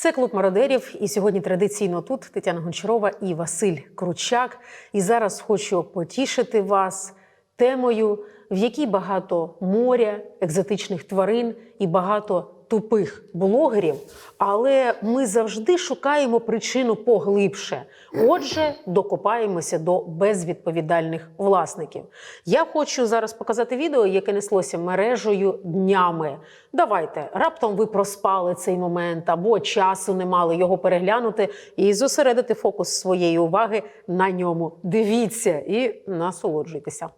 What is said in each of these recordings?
Це клуб мародерів, і сьогодні традиційно тут Тетяна Гончарова і Василь Кручак. І зараз хочу потішити вас темою, в якій багато моря, екзотичних тварин і багато тупих блогерів. Але ми завжди шукаємо причину поглибше. Отже, докопаємося до безвідповідальних власників. Я хочу зараз показати відео, яке неслося мережею днями. Давайте раптом ви проспали цей момент або часу не мали його переглянути і зосередити фокус своєї уваги на ньому. Дивіться і насолоджуйтеся.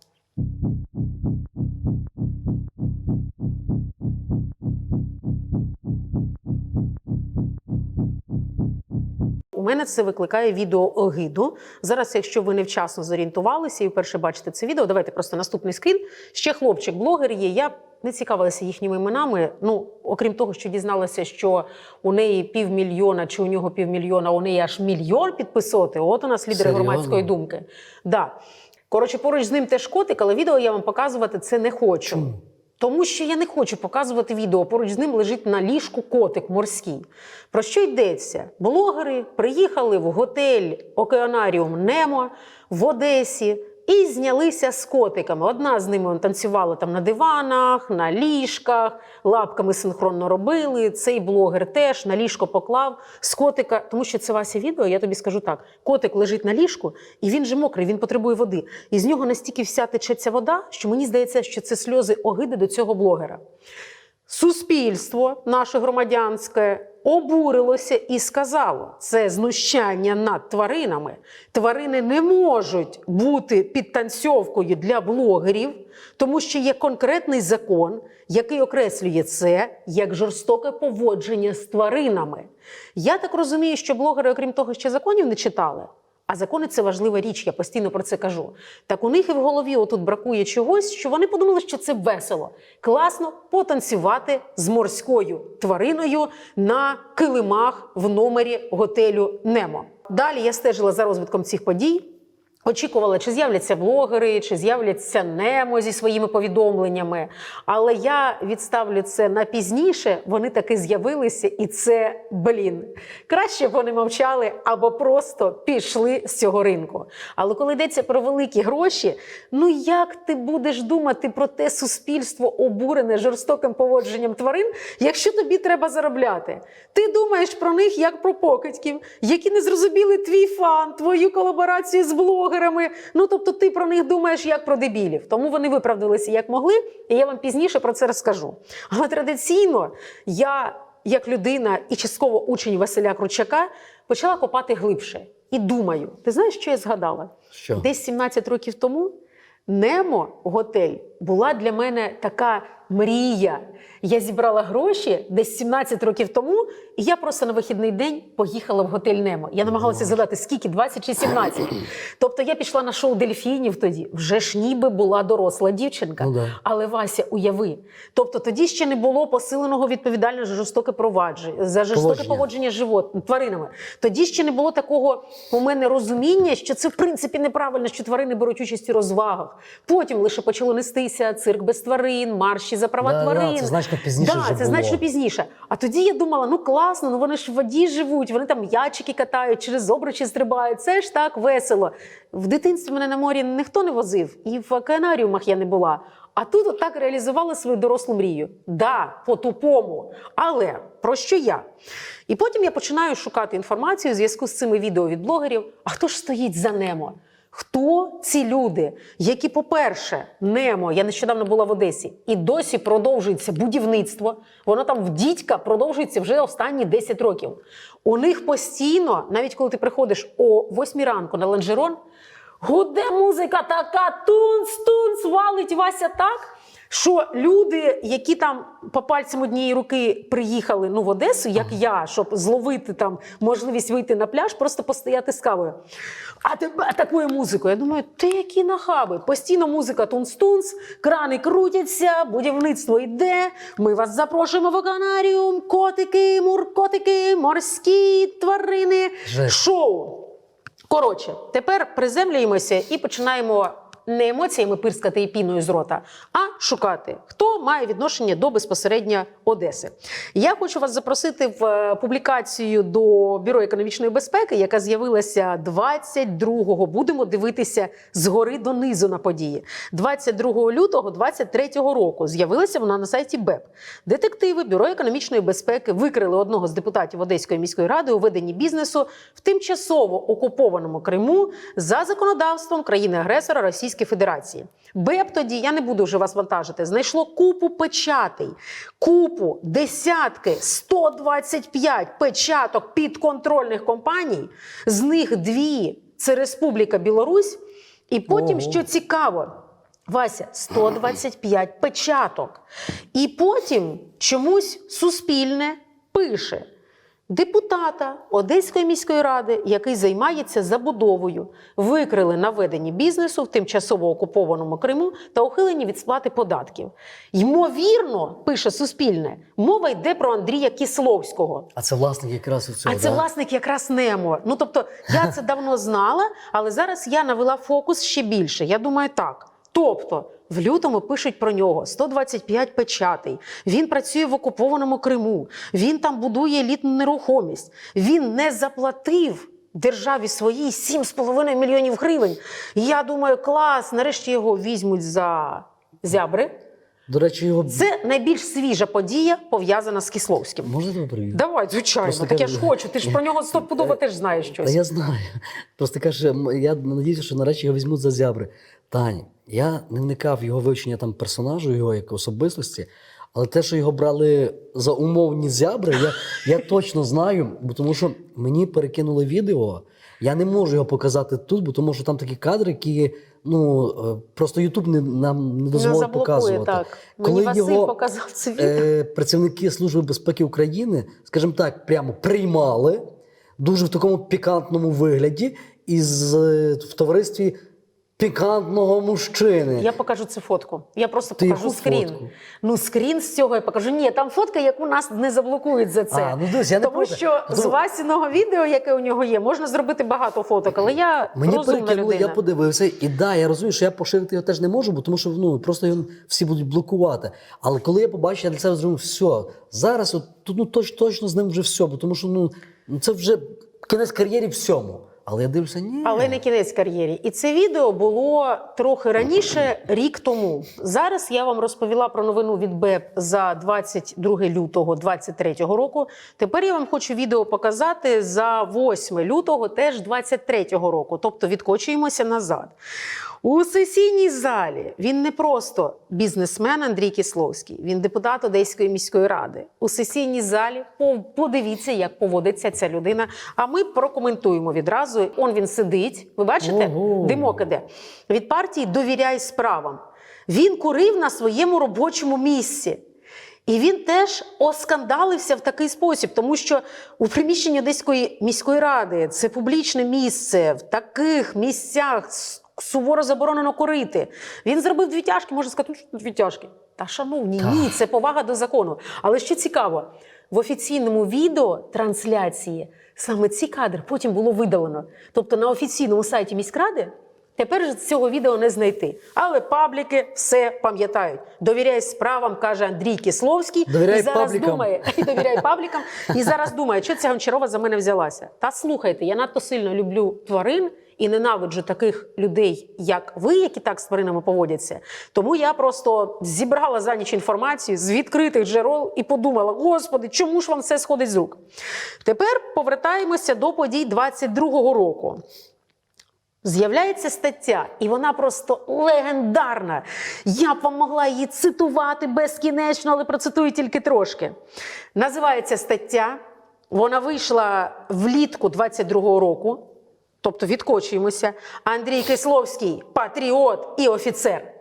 У мене це викликає відеоогиду. Зараз, якщо ви невчасно зорієнтувалися і вперше бачите це відео, давайте просто наступний скрін. Ще хлопчик-блогер є. Я не цікавилася їхніми іменами. Ну, окрім того, що дізналася, що у неї півмільйона, чи у нього півмільйона, у неї аж мільйон підписоти. От у нас лідери Серйозно? громадської думки. Да. Коротше, поруч з ним теж котик, але відео я вам показувати це не хочу. Чому? Тому що я не хочу показувати відео. Поруч з ним лежить на ліжку котик морський. Про що йдеться? Блогери приїхали в готель Океанаріум Немо в Одесі і знялися з котиками. Одна з ними танцювала там на диванах, на ліжках, лапками синхронно робили. Цей блогер теж на ліжко поклав з котика, тому що це Вася відео. Я тобі скажу так: котик лежить на ліжку, і він же мокрий, він потребує води. І з нього настільки вся течеться вода, що мені здається, що це сльози огиди до цього блогера. Суспільство наше громадянське обурилося і сказало: це знущання над тваринами. Тварини не можуть бути підтанцьовкою для блогерів, тому що є конкретний закон, який окреслює це як жорстоке поводження з тваринами. Я так розумію, що блогери, окрім того, ще законів не читали. А закони це важлива річ, я постійно про це кажу. Так у них і в голові отут бракує чогось, що вони подумали, що це весело. Класно потанцювати з морською твариною на килимах в номері готелю Немо. Далі я стежила за розвитком цих подій. Очікувала, чи з'являться блогери, чи з'являться Немо зі своїми повідомленнями. Але я відставлю це на пізніше. Вони таки з'явилися, і це блін. Краще б вони мовчали або просто пішли з цього ринку. Але коли йдеться про великі гроші, ну як ти будеш думати про те суспільство, обурене жорстоким поводженням тварин, якщо тобі треба заробляти? Ти думаєш про них як про покидьків, які не зрозуміли твій фан, твою колаборацію з блогерами. Ну тобто ти про них думаєш як про дебілів. Тому вони виправдалися як могли, і я вам пізніше про це розкажу. Але традиційно я, як людина і частково учень Василя Кручака, почала копати глибше. І думаю, ти знаєш, що я згадала? Що? Десь 17 років тому Немо готель була для мене така мрія. Я зібрала гроші десь 17 років тому, і я просто на вихідний день поїхала в готель Немо. Я намагалася згадати, скільки 20 чи 17. Тобто я пішла на шоу дельфінів тоді. Вже ж ніби була доросла дівчинка. Ну да. Але Вася, уяви. Тобто тоді ще не було посиленого відповідального за жорстоке провадження, за жорстоке Поводження. поводження з живот, тваринами. Тоді ще не було такого у мене розуміння, що це в принципі неправильно, що тварини беруть участь у розвагах. Потім лише почало нестися цирк без тварин, марші за права Да, да, це значно пізніше Да, вже це було. значно пізніше. А тоді я думала, ну класно, ну вони ж в воді живуть, вони там ячики катають, через обручі стрибають. Це ж так весело. В дитинстві мене на морі ніхто не возив, і в океанаріумах я не була. А тут отак реалізувала свою дорослу мрію. Да, по-тупому. Але про що я? І потім я починаю шукати інформацію у зв'язку з цими відео від блогерів. А хто ж стоїть за Немо? Хто ці люди, які, по-перше, Немо, я нещодавно була в Одесі, і досі продовжується будівництво. Воно там в дідька продовжується вже останні 10 років. У них постійно, навіть коли ти приходиш о 8 ранку на ланжерон, гуде музика така, тунц-тунц, валить Вася так. Що люди, які там по пальцям однієї руки приїхали ну, в Одесу, як я, щоб зловити там можливість вийти на пляж, просто постояти з кавою. А тебе такою музикою. Я думаю, ти які нахаби. Постійно музика тунц-тунц, крани крутяться, будівництво йде. Ми вас запрошуємо в океанаріум, котики, муркотики, морські тварини. Шоу. Коротше, тепер приземлюємося і починаємо не емоціями пирскати і піною з рота, а шукати, хто має відношення до безпосередньо Одеси. Я хочу вас запросити в е, публікацію до Бюро економічної безпеки, яка з'явилася 22-го. Будемо дивитися згори донизу на події. 22 лютого 23-го року з'явилася вона на сайті БЕП. Детективи Бюро економічної безпеки викрили одного з депутатів Одеської міської ради у веденні бізнесу в тимчасово окупованому Криму за законодавством країни-агресора Російської Федерації. БЕП тоді я не буду вже вас вантажити. Знайшло купу печатей, купу десятки, 125 печаток підконтрольних компаній. З них дві це Республіка Білорусь. І потім, Ого. що цікаво, Вася, 125 печаток. І потім чомусь суспільне пише депутата Одеської міської ради, який займається забудовою, викрили на веденні бізнесу в тимчасово окупованому Криму та ухилені від сплати податків. Ймовірно, пише суспільне, мова йде про Андрія Кисловського. А це власник якраз у цього. А це да? власник якраз Немо. Ну тобто, я це давно знала, але зараз я навела фокус ще більше. Я думаю, так. Тобто, в лютому пишуть про нього 125 печатей. Він працює в окупованому Криму. Він там будує елітну нерухомість. Він не заплатив. Державі своїй 7,5 мільйонів гривень. І я думаю, клас, нарешті його візьмуть за зябри. До речі, його Це найбільш свіжа подія, пов'язана з Кисловським. можна тебе привів? Давай, звичайно. Просто так я ж хочу. Ти ж про нього стопудово теж знаєш Та щось. я знаю. Просто каже, я надіюся, що нарешті його візьмуть за зябри. Тані, я не вникав в його вивчення там персонажу, його як особистості, але те, що його брали за умовні зябри, я, я точно знаю, бо тому що мені перекинули відео. Я не можу його показати тут, бо тому що там такі кадри, які ну е, просто Ютуб не нам не дозволить заблокує показувати. так. Коли Мені Василь його, показав це відео. Е, працівники Служби безпеки України, скажімо так, прямо приймали дуже в такому пікантному вигляді із е, в товаристві пікантного мужчини. Я покажу цю фотку. Я просто Ти покажу яку скрін. фотку? Ну, скрін з цього я покажу. Ні, там фотка, яку нас не заблокують за це. А, ну дивись, я не Тому проти. що з Васіного відео, яке у нього є, можна зробити багато фоток, але я Мені розумна перекинули, людина. я подивився, і да, я розумію, що я поширити його теж не можу, бо тому що ну просто його всі будуть блокувати. Але коли я побачив, я для себе зрозумів, все, зараз от, тут ну точ, точно з ним вже все, бо тому що ну ну, це вже кінець кар'єрі всьому. Але я дивлюся, ні. Але не кінець кар'єрі. І це відео було трохи раніше, рік тому. Зараз я вам розповіла про новину від БЕП за 22 лютого 2023 року. Тепер я вам хочу відео показати за 8 лютого, теж 2023 року. Тобто відкочуємося назад. У сесійній залі він не просто бізнесмен Андрій Кисловський, він депутат Одеської міської ради. У сесійній залі подивіться, як поводиться ця людина. А ми прокоментуємо відразу. Он він сидить. Ви бачите? Ого. Димок іде. Від партії довіряй справам. Він курив на своєму робочому місці. І він теж оскандалився в такий спосіб, тому що у приміщенні Одеської міської ради це публічне місце, в таких місцях суворо заборонено курити. Він зробив дві тяжки, можна сказати, «Ну, що дві тяжки. Та шановні, ні, це повага до закону. Але що цікаво, в офіційному відео трансляції саме ці кадри потім було видалено. Тобто на офіційному сайті міськради Тепер цього відео не знайти. Але пабліки все пам'ятають. Довіряй справам, каже Андрій Кисловський. Довіряй і зараз паблікам. думає, і довіряй паблікам. І зараз думає, що ця Гончарова за мене взялася. Та слухайте, я надто сильно люблю тварин і ненавиджу таких людей, як ви, які так з тваринами поводяться. Тому я просто зібрала за ніч інформацію з відкритих джерел і подумала: Господи, чому ж вам все сходить з рук? Тепер повертаємося до подій 22-го року. З'являється стаття, і вона просто легендарна. Я б вам могла її цитувати безкінечно, але процитую тільки трошки. Називається стаття. Вона вийшла влітку 22-го року. Тобто відкочуємося. Андрій Кисловський, патріот і офіцер.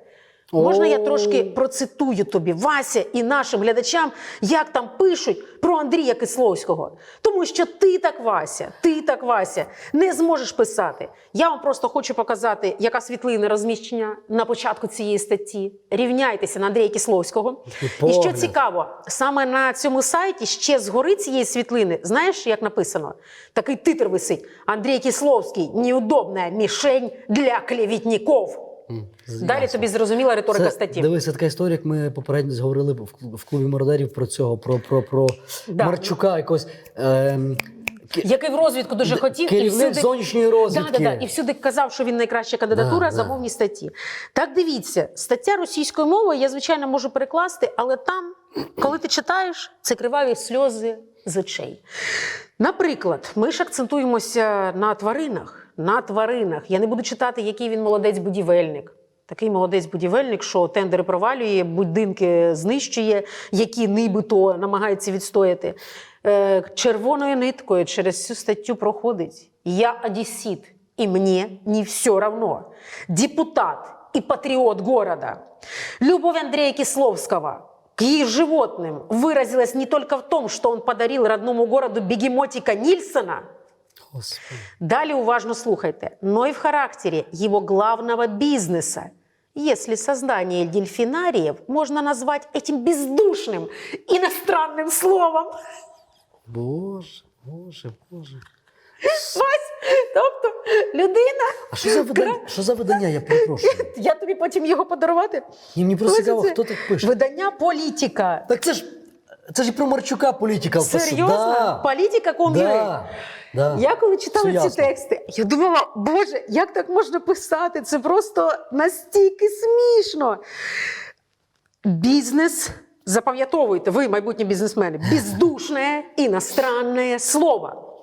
Можна я трошки процитую тобі, Вася, і нашим глядачам, як там пишуть про Андрія Кисловського. Тому що ти так, Вася, ти так, Вася, не зможеш писати. Я вам просто хочу показати, яка світлина розміщення на початку цієї статті. Рівняйтеся на Андрія Кисловського. І що цікаво, саме на цьому сайті ще згори цієї світлини, знаєш, як написано? Такий титр висить: Андрій Кисловський неудобна мішень для клеветників. Далі тобі зрозуміла риторика Це, статті. Дивися, така історія, як ми попередньо зговорили в, в клубі мародерів про цього, про, про, про Да. Марчука якогось. Ем, Який в розвідку дуже хотів і всюди... зовнішньої розвідки. да, да. І всюди казав, що він найкраща кандидатура Да, за да. статті. Так дивіться, стаття російською мовою я, звичайно, можу перекласти, але там, коли ти читаєш, це криваві сльози з очей. Наприклад, ми ж акцентуємося на тваринах. На тваринах. Я не буду читати, який він молодець-будівельник. Такий молодець-будівельник, що тендери провалює, будинки знищує, які нібито намагається відстояти. Е, червоною ниткою через цю статтю проходить. Я одессит, и мне не все равно. Депутат и патриот города. Любовь Андрея Кисловского к их животным выразилась не только в том, что он подарил родному городу бегемотика Нильсона, Господи. Далее уважно слухайте, но и в характере его главного бизнеса. Если создание дельфинариев можно назвать этим бездушным иностранным словом. Боже, боже, боже. Вась, тобто людина, А що за видання? Що за видання? Я перепрошую. я тобі потім його подарувати. Ні, мені просто Ось цікаво, це хто так пише. Видання політика. Так це ж це ж і про Марчука політика. Серйозно? Да. Політика ком'юрі. Да. Да. Я коли читала Все ці ясно. тексти, я думала, Боже, як так можна писати? Це просто настільки смішно. Бізнес, запам'ятовуйте, ви, майбутні бізнесмени, бездушне іностранне слово.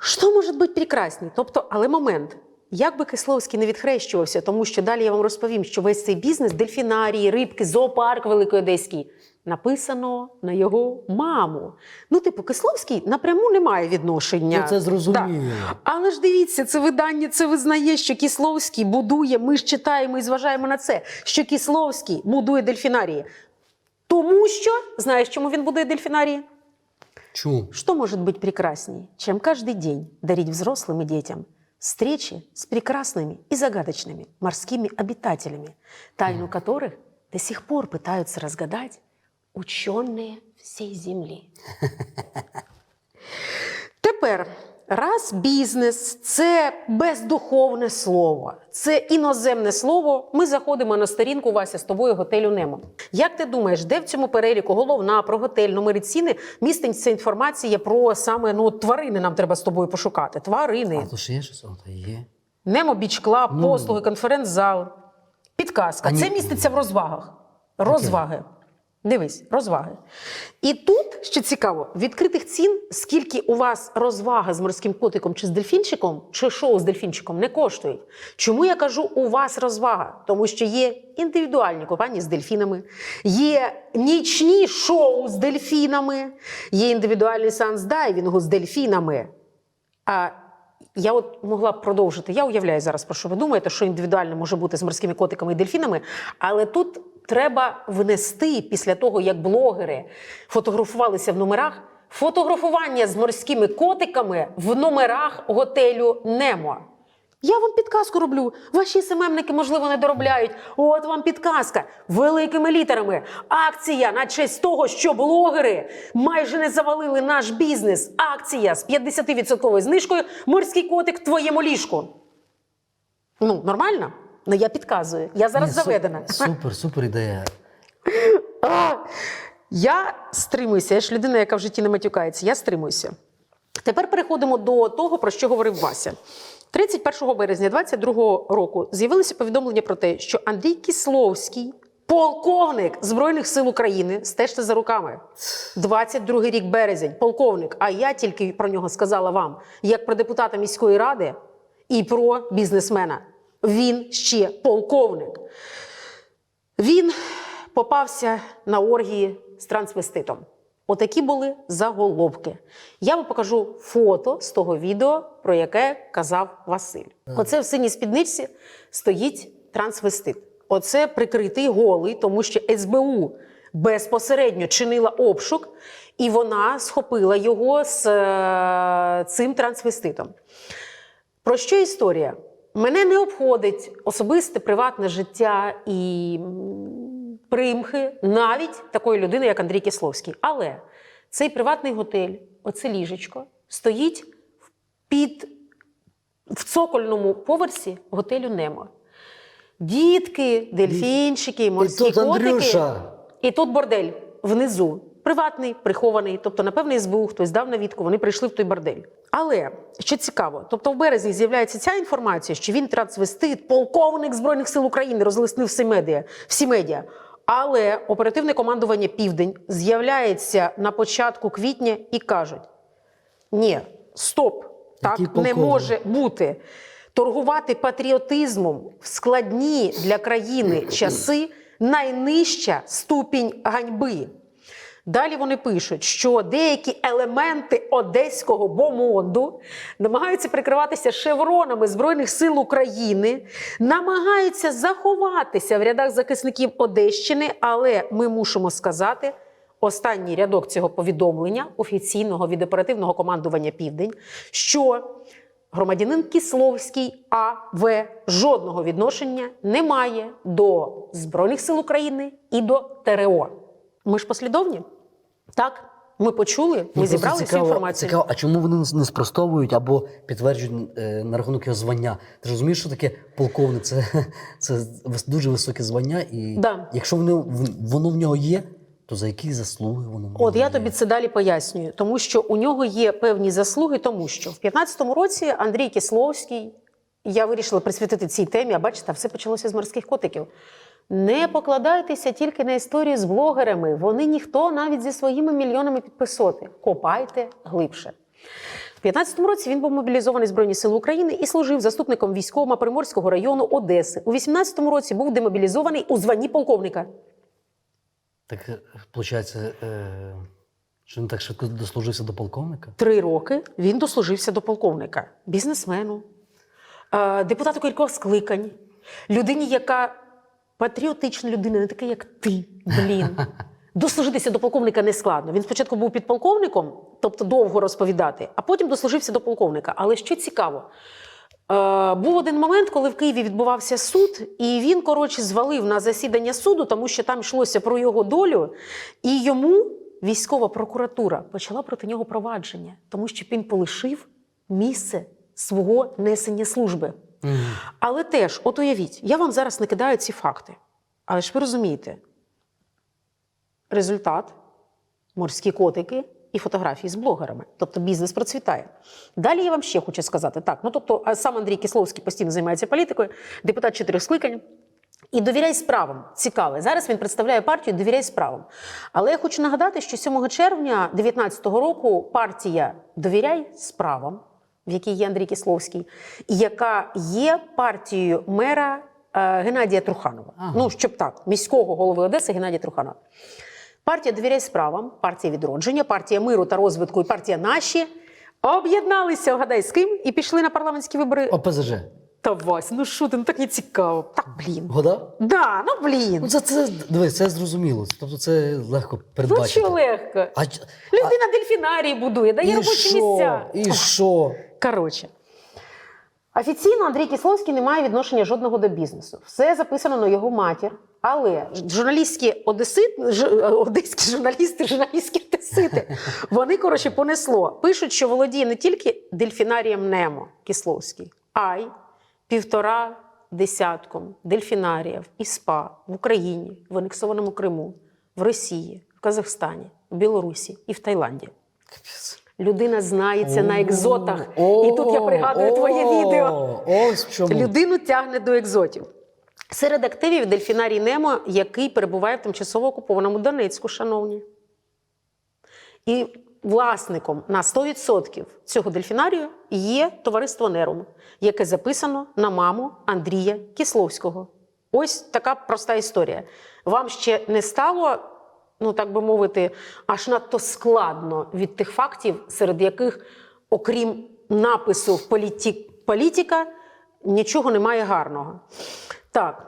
Що може бути прекрасні? Тобто, але момент. Як би Кисловський не відхрещувався, тому що далі я вам розповім, що весь цей бізнес, дельфінарії, рибки, зоопарк Великоодеський, написано на його маму. Ну, типу, Кисловський напряму не має відношення. Ну, це зрозуміло. Да. Але ж дивіться, це видання це визнає, що Кисловський будує. Ми ж читаємо і зважаємо на це, що Кисловський будує дельфінарії. Тому що, знаєш, чому він будує дельфінарії? Чому? Что может быть прекрасней, чем каждый день дарить взрослым и детям Встречи с прекрасными и загадочными морскими обитателями, тайну которых до сих пор пытаются разгадать ученые всей Земли? Тепер, раз бізнес це бездуховне слово, це іноземне слово. Ми заходимо на сторінку Вася з тобою готелю Немо. Як ти думаєш, де в цьому переліку головна про готель, номери ціни міститься інформація про саме ну тварини? Нам треба з тобою пошукати. Тварини. А то ж є щось? Є. Немо Біч Клаб, Ну. послуги, конференц-зал. Підказка. Це міститься в розвагах. Розваги. Дивись, розваги. І тут, що цікаво, відкритих цін, скільки у вас розвага з морським котиком чи з дельфінчиком, чи шоу з дельфінчиком не коштують. Чому я кажу у вас розвага? Тому що є індивідуальні купання з дельфінами, є нічні шоу з дельфінами, є індивідуальний сеанс дайвінгу з дельфінами. А я от могла б продовжити. Я уявляю зараз, про що ви думаєте, що індивідуально може бути з морськими котиками і дельфінами, але тут треба внести після того, як блогери фотографувалися в номерах, фотографування з морськими котиками в номерах готелю Немо. Я вам підказку роблю. Ваші СММники, можливо, не доробляють. От вам підказка великими літерами. Акція на честь того, що блогери майже не завалили наш бізнес. Акція з 50% знижкою. Морський котик в твоєму ліжку. Ну, нормально? Ну, я підказую. Я зараз Ні, заведена. Супер, супер ідея. А, я стримуюся. Я ж людина, яка в житті не матюкається. Я стримуюся. Тепер переходимо до того, про що говорив Вася. 31 березня 2022 року з'явилося повідомлення про те, що Андрій Кисловський, полковник Збройних сил України, стежте за руками. 22 рік березень, полковник. А я тільки про нього сказала вам, як про депутата міської ради і про бізнесмена. Він ще полковник. Він попався на оргії з трансвеститом. Отакі були заголовки. Я вам покажу фото з того відео, про яке казав Василь. Оце в синій спідниці стоїть трансвестит. Оце прикритий голий, тому що СБУ безпосередньо чинила обшук, і вона схопила його з е, цим трансвеститом. Про що історія? Мене не обходить особисте приватне життя і примхи навіть такої людини, як Андрій Кисловський. Але цей приватний готель, оце ліжечко, стоїть під в цокольному поверсі готелю Немо. Дітки, дельфінчики, морські тут, котики. Андрюша. І тут бордель внизу. Приватний, прихований, тобто, напевне, СБУ хтось дав навідку, вони прийшли в той бордель. Але що цікаво, тобто в березні з'являється ця інформація, що він трансвестит, полковник Збройних сил України, розлиснив всі медіа, всі медіа. Але оперативне командування Південь з'являється на початку квітня і кажуть: ні, стоп, так Який не полковник? може бути. Торгувати патріотизмом в складні для країни часи найнижча ступінь ганьби. Далі вони пишуть, що деякі елементи одеського бомонду намагаються прикриватися шевронами Збройних сил України, намагаються заховатися в рядах захисників Одещини, але ми мусимо сказати. Останній рядок цього повідомлення офіційного від оперативного командування Південь, що громадянин Кисловський АВ жодного відношення не має до Збройних сил України і до ТРО. Ми ж послідовні? Так, ми почули, ми Ну, зібрали всю інформацію. Цікаво, а чому вони не спростовують або підтверджують е, на рахунок його звання? Ти ж розумієш, що таке полковник? Це, це вис- дуже високе звання, і Да. якщо вони, в- воно в нього є, то за які заслуги воно в нього От я є? тобі це далі пояснюю, тому що у нього є певні заслуги, тому що в 15-му році Андрій Кисловський, я вирішила присвятити цій темі, а бачите, все почалося з морських котиків. Не покладайтеся тільки на історії з блогерами. Вони ніхто навіть зі своїми мільйонами підписоти. Копайте глибше. В 15-му році він був мобілізований Збройні Сили України і служив заступником військового Приморського району Одеси. У 18-му році був демобілізований у званні полковника. Так, виходить, е, що він так швидко дослужився до полковника? Три роки він дослужився до полковника, бізнесмену, е, депутату кількох скликань, людині, яка патріотична людина, не така, як ти, блін. Дослужитися до полковника не складно. Він спочатку був підполковником, тобто довго розповідати, а потім дослужився до полковника. Але що цікаво, е, був один момент, коли в Києві відбувався суд, і він, коротше, звалив на засідання суду, тому що там йшлося про його долю, і йому військова прокуратура почала проти нього провадження, тому що він полишив місце свого несення служби. Але теж, от уявіть, я вам зараз накидаю ці факти. Але ж ви розумієте, результат морські котики і фотографії з блогерами. Тобто бізнес процвітає. Далі я вам ще хочу сказати: так, ну тобто, сам Андрій Кисловський постійно займається політикою, депутат чотирьох скликань. І довіряй справам. Цікаве. Зараз він представляє партію Довіряй справам. Але я хочу нагадати, що 7 червня 2019 року партія Довіряй справам, в якій є Андрій Кисловський, і яка є партією мера е, Геннадія Труханова. Ага. Ну, щоб так, міського голови Одеси Геннадія Труханова. Партія Довіряй справам, партія відродження, партія миру та розвитку і партія наші об'єдналися, вгадай з ким, і пішли на парламентські вибори. ОПЗЖ. Та Вась, ну що ти, ну так не цікаво. Так, блін. Года? Да, ну блін. Ну, це, це, дивись, це зрозуміло. Тобто це легко Ну що легко. А, Людина дельфінарії будує, дає і робочі що? місця. І що? Коротше. Офіційно Андрій Кисловський не має відношення жодного до бізнесу. Все записано на його матір. Але журналістські одесит, одеські журналісти, журналістські одесити, вони, коротше, понесло. Пишуть, що володіє не тільки дельфінарієм Немо Кисловський, а й півтора десятком дельфінаріїв і СПА в Україні, в анексованому Криму, в Росії, в Казахстані, в Білорусі і в Таїланді. Людина знається на екзотах. І тут я пригадую твоє відео. Ось чому. Людину тягне до екзотів. Серед активів дельфінарій Немо, який перебуває в тимчасово окупованому Донецьку, шановні. І власником на 100% цього дельфінарію є товариство Нерум, яке записано на маму Андрія Кисловського. Ось така проста історія. Вам ще не стало, ну так би мовити, аж надто складно від тих фактів, серед яких, окрім напису в політік, політика, нічого немає гарного. Так.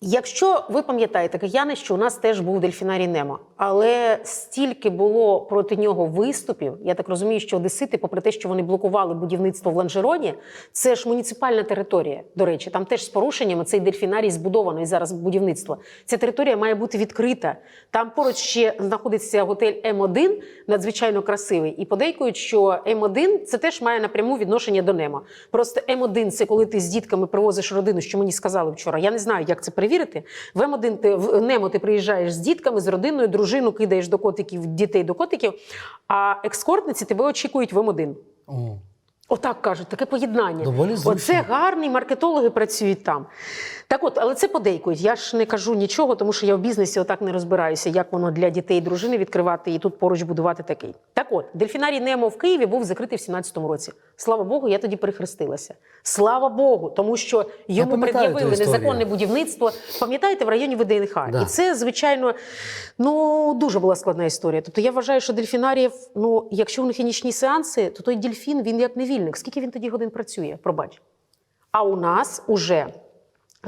Якщо ви пам'ятаєте, Кияни, що у нас теж був дельфінарій Немо, але стільки було проти нього виступів. Я так розумію, що Одесити, попри те, що вони блокували будівництво в Ланжероні, це ж муніципальна територія. До речі, там теж з порушеннями цей дельфінарій збудований зараз будівництво. Ця територія має бути відкрита. Там поруч ще знаходиться готель М1, надзвичайно красивий. І подейкують, що М1 це теж має напряму відношення до Немо. Просто М1 це коли ти з дітками привозиш родину, що мені сказали вчора. Я не знаю, як це перевірити. В М1 ти в Немо ти приїжджаєш з дітками, з родиною, дружину кидаєш до котиків, дітей до котиків. А екскортниці тебе очікують в М1. О. Отак кажуть, таке поєднання. Доволі. Оце гарний, маркетологи працюють там. Так от, але це подейкують. Я ж не кажу нічого, тому що я в бізнесі отак не розбираюся, як воно для дітей і дружини відкривати і тут поруч будувати такий. Так от, дельфінарій Немо в Києві був закритий в 17-му році. Слава Богу, я тоді перехрестилася. Слава Богу, тому що йому пред'явили незаконне будівництво. Пам'ятаєте, в районі ВДНХ. Да. І це, звичайно, ну дуже була складна історія. Тобто я вважаю, що дельфінаріїв, ну якщо у них є нічні сеанси, то той дельфін він як невільник. Скільки він тоді годин працює? Пробач. А у нас уже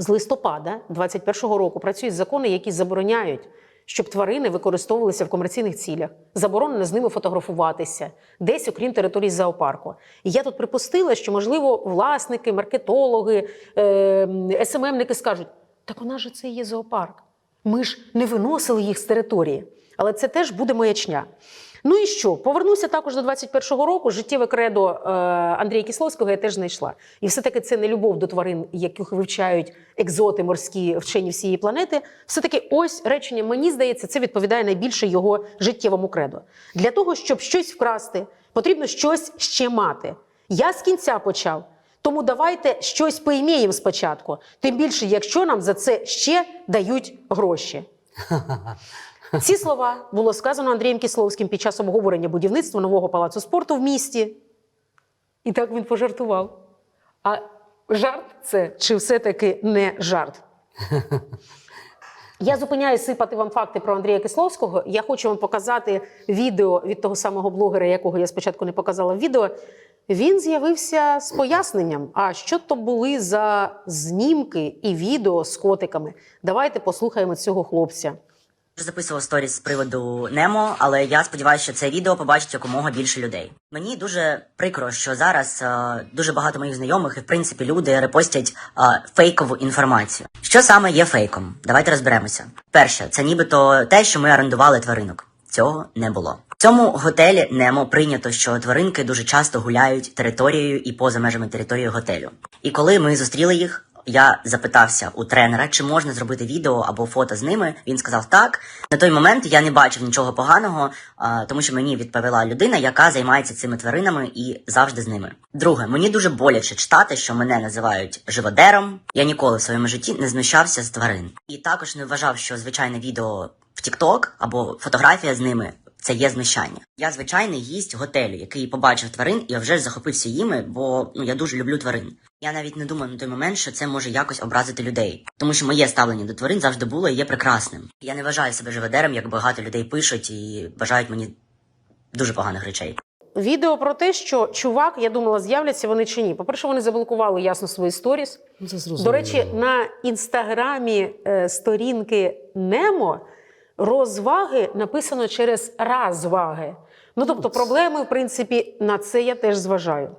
з листопада 21-го року працюють закони, які забороняють, щоб тварини використовувалися в комерційних цілях. Заборонено з ними фотографуватися десь, окрім території зоопарку. І я тут припустила, що можливо власники, маркетологи, е, СММники скажуть: так у нас же це є зоопарк. Ми ж не виносили їх з території. Але це теж буде маячня. Ну і що? Повернуся також до 21-го року. Життєве кредо е, Андрія Кисловського я теж знайшла. І все-таки це не любов до тварин, яких вивчають екзоти морські вчені всієї планети. Все-таки ось речення, мені здається, це відповідає найбільше його життєвому кредо. Для того, щоб щось вкрасти, потрібно щось ще мати. Я з кінця почав. Тому давайте щось поіміємо спочатку. Тим більше, якщо нам за це ще дають гроші. Ці слова було сказано Андрієм Кисловським під час обговорення будівництва нового палацу спорту в місті. І так він пожартував. А жарт це чи все-таки не жарт? Я зупиняю сипати вам факти про Андрія Кисловського. Я хочу вам показати відео від того самого блогера, якого я спочатку не показала в відео. Він з'явився з поясненням. А що то були за знімки і відео з котиками? Давайте послухаємо цього хлопця. Записував сторіс з приводу Немо, але я сподіваюся, що це відео побачить якомога більше людей. Мені дуже прикро, що зараз е, дуже багато моїх знайомих і в принципі люди репостять е, фейкову інформацію. Що саме є фейком? Давайте розберемося. Перше, це нібито те, що ми орендували тваринок. Цього не було. В цьому готелі Немо прийнято, що тваринки дуже часто гуляють територією і поза межами території готелю. І коли ми зустріли їх, я запитався у тренера, чи можна зробити відео або фото з ними. Він сказав так. На той момент я не бачив нічого поганого, тому що мені відповіла людина, яка займається цими тваринами і завжди з ними. Друге, мені дуже боляче читати, що мене називають живодером. Я ніколи в своєму житті не знущався з тварин. І також не вважав, що звичайне відео в TikTok або фотографія з ними це є знущання. Я звичайний гість готелю, який побачив тварин і вже захопився їми, бо ну я дуже люблю тварин. Я навіть не думав на той момент, що це може якось образити людей, тому що моє ставлення до тварин завжди було і є прекрасним. Я не вважаю себе живодером, як багато людей пишуть і бажають мені дуже поганих речей. Відео про те, що чувак, я думала, з'являться вони чи ні. По-перше, вони заблокували ясно свої сторіс. Ну, це зрозуміло. До речі, на інстаграмі е, сторінки Немо розваги написано через розваги. Ну тобто, проблеми, в принципі, на це я теж зважаю.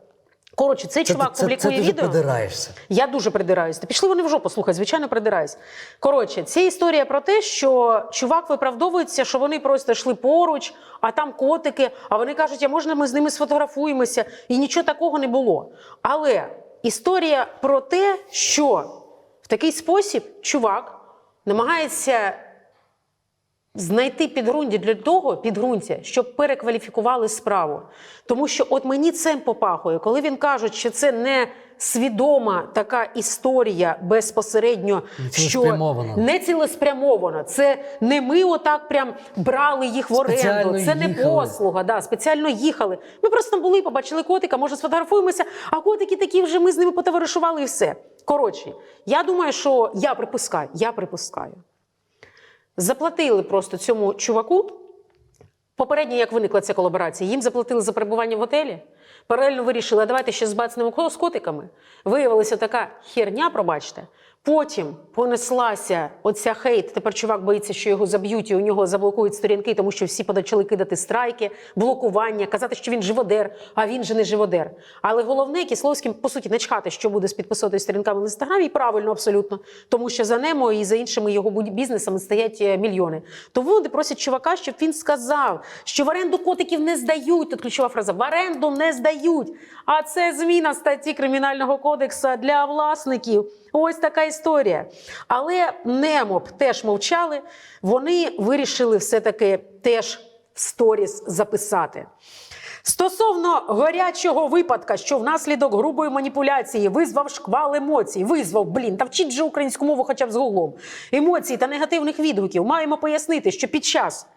Коротше, цей це, чувак це, це, публікує ти дуже відео. придираєшся. Я дуже придираюсь. Та пішли вони в жопу, слухай, звичайно, придираюсь. Коротше, це історія про те, що чувак виправдовується, що вони просто йшли поруч, а там котики, а вони кажуть, а можна ми з ними сфотографуємося, і нічого такого не було. Але історія про те, що в такий спосіб чувак намагається знайти підґрунтя для того, підґрунтя, щоб перекваліфікували справу. Тому що от мені цим попахує, коли він каже, що це не свідома така історія безпосередньо, що не цілеспрямована. Це не ми отак прям брали їх в оренду. Спеціально Це не їхали. послуга. Да, спеціально їхали. Ми просто там були, побачили котика, може сфотографуємося, а котики такі вже ми з ними потоваришували і все. Коротше, я думаю, що я припускаю, я припускаю. Заплатили просто цьому чуваку. Попередньо, як виникла ця колаборація, їм заплатили за перебування в готелі. Паралельно вирішили, а давайте ще збацнемо котиками. Виявилася така херня, пробачте. Потім понеслася оця хейт. Тепер чувак боїться, що його заб'ють і у нього заблокують сторінки, тому що всі почали кидати страйки, блокування, казати, що він живодер, а він же не живодер. Але головне, Кисловським, по суті, не чхати, що буде з підписовою сторінками в інстаграмі, правильно абсолютно, тому що за Немо і за іншими його бізнесами стоять е, мільйони. Тому вони просять чувака, щоб він сказав, що в оренду котиків не здають. Тут ключова фраза: в оренду не здають. А це зміна статті кримінального кодексу для власників. Ось така історія. Але Немоп теж мовчали. Вони вирішили все-таки теж сторіс записати. Стосовно горячого випадка, що внаслідок грубої маніпуляції визвав шквал емоцій, визвав, блін, та вчіть же українську мову хоча б з гуглом. Емоцій та негативних відгуків. Маємо пояснити, що під час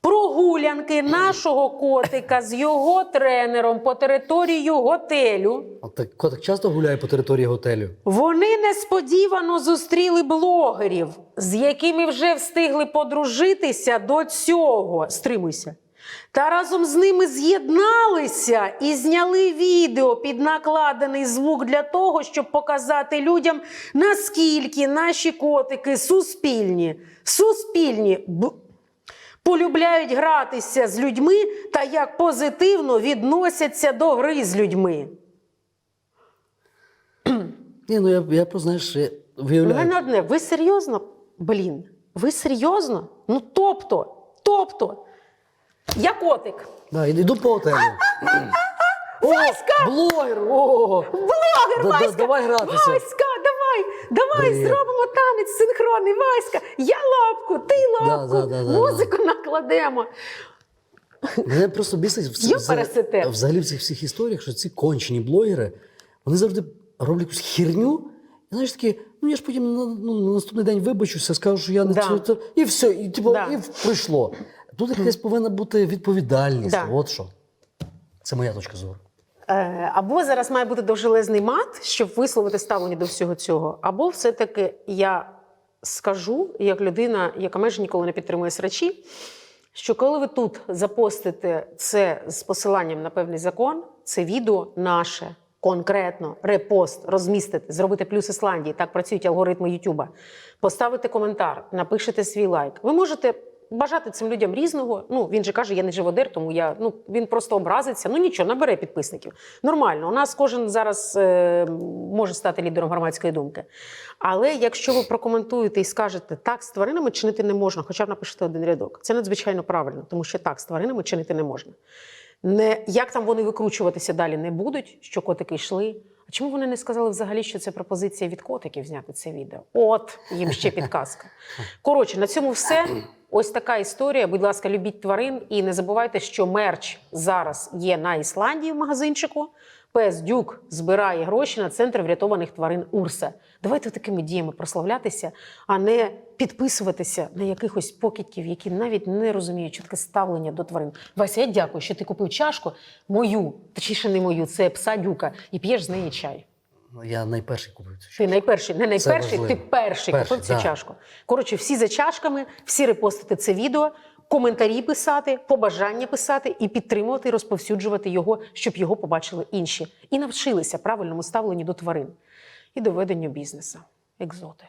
прогулянки нашого котика з його тренером по території готелю. А так котик часто гуляє по території готелю. Вони несподівано зустріли блогерів, з якими вже встигли подружитися до цього. Стримуйся. Та разом з ними з'єдналися і зняли відео під накладений звук для того, щоб показати людям, наскільки наші котики суспільні, суспільні полюбляють гратися з людьми та як позитивно відносяться до гри з людьми. Ні, ну я, я просто знаєш, я виявляю. мене одне, ви серйозно? Блін, ви серйозно? Ну тобто, тобто, я котик. Да, іду по готелю. О, блогер! О, Блогер, Васька! давай гратися. Васька, давай, давай Привіт. зробимо танець синхронний. Васька, я лапку, ти лапку, Да, да, да, да, музику накладемо. Мене просто бісить в, в- взагалі в цих всіх історіях, що ці кончені блогери, вони завжди роблять якусь херню. І знаєш такі, ну я ж потім на, ну, на наступний день вибачуся, скажу, що я не Да. це, і все, і, типу, Да. і пройшло. Тут якась повинна бути відповідальність. Да. От що. Це моя точка зору. Е, Або зараз має бути довжелезний мат, щоб висловити ставлення до всього цього, або все-таки я скажу, як людина, яка майже ніколи не підтримує срачі, що коли ви тут запостите це з посиланням на певний закон, це відео наше. Конкретно репост розмістити, зробити плюс Ісландії, так працюють алгоритми Ютуба. Поставити коментар, напишете свій лайк. Ви можете бажати цим людям різного. Ну він же каже, я не живодер, тому я ну він просто образиться. Ну нічого, набере підписників. Нормально. У нас кожен зараз е, може стати лідером громадської думки. Але якщо ви прокоментуєте і скажете, так з тваринами чинити не можна, хоча б напишете один рядок, це надзвичайно правильно, тому що так з тваринами чинити не можна. Не як там вони викручуватися далі не будуть, що котики йшли. А чому вони не сказали взагалі, що це пропозиція від котиків зняти це відео? От їм ще підказка. Коротше, на цьому все. Ось така історія. Будь ласка, любіть тварин і не забувайте, що мерч зараз є на Ісландії в магазинчику. Пес Дюк збирає гроші на центр врятованих тварин Урса. Давайте такими діями прославлятися, а не підписуватися на якихось покидьків, які навіть не розуміють чітке ставлення до тварин. Вася, я дякую, що ти купив чашку мою, точніше не мою, це пса Дюка, і п'єш з неї чай. Ну, Я найперший купив цю Ти найперший, не найперший, ти перший Перший, купив цю да. чашку. Коротше, всі за чашками, всі репостити це відео, коментарі писати, побажання писати і підтримувати, розповсюджувати його, щоб його побачили інші. І навчилися правильному ставленню до тварин і до ведення бізнесу. Екзоти.